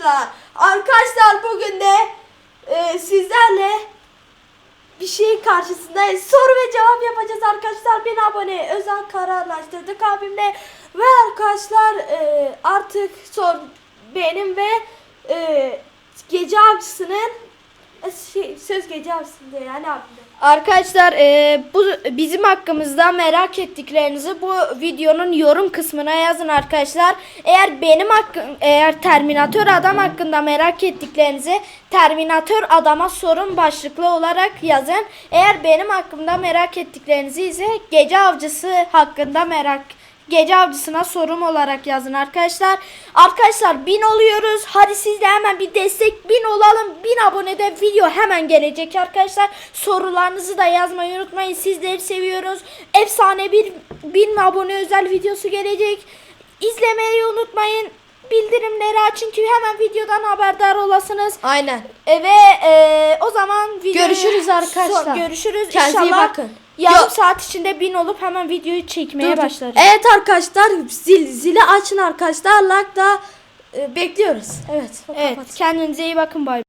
arkadaşlar. Arkadaşlar bugün de e, sizlerle bir şeyin karşısındayız. Soru ve cevap yapacağız arkadaşlar. Bin abone özel kararlaştırdık abimle. Ve arkadaşlar e, artık son benim ve e, gece avcısının şey, söz gece avcısında yani abimle. Arkadaşlar e, bu bizim hakkımızda merak ettiklerinizi bu videonun yorum kısmına yazın arkadaşlar. Eğer benim hakkım eğer Terminator adam hakkında merak ettiklerinizi Terminator adama sorun başlıklı olarak yazın. Eğer benim hakkımda merak ettiklerinizi ise gece avcısı hakkında merak Gece avcısına sorum olarak yazın arkadaşlar. Arkadaşlar bin oluyoruz. Hadi siz de hemen bir destek bin olalım. Bin abonede video hemen gelecek arkadaşlar. Sorularınızı da yazmayı unutmayın. Sizleri seviyoruz. Efsane bir bin abone özel videosu gelecek. İzlemeyi unutmayın. Bildirimleri açın ki hemen videodan haberdar olasınız. Aynen. E, ve e, o zaman videoyu- Görüşürüz arkadaşlar. So- görüşürüz. Kendinize İnşallah bakın. Yarım Yok. saat içinde bin olup hemen videoyu çekmeye Dur, başlarız. Evet arkadaşlar zil, zili açın arkadaşlar. Like da e, bekliyoruz. Evet. Evet, kendinize iyi bakın bay.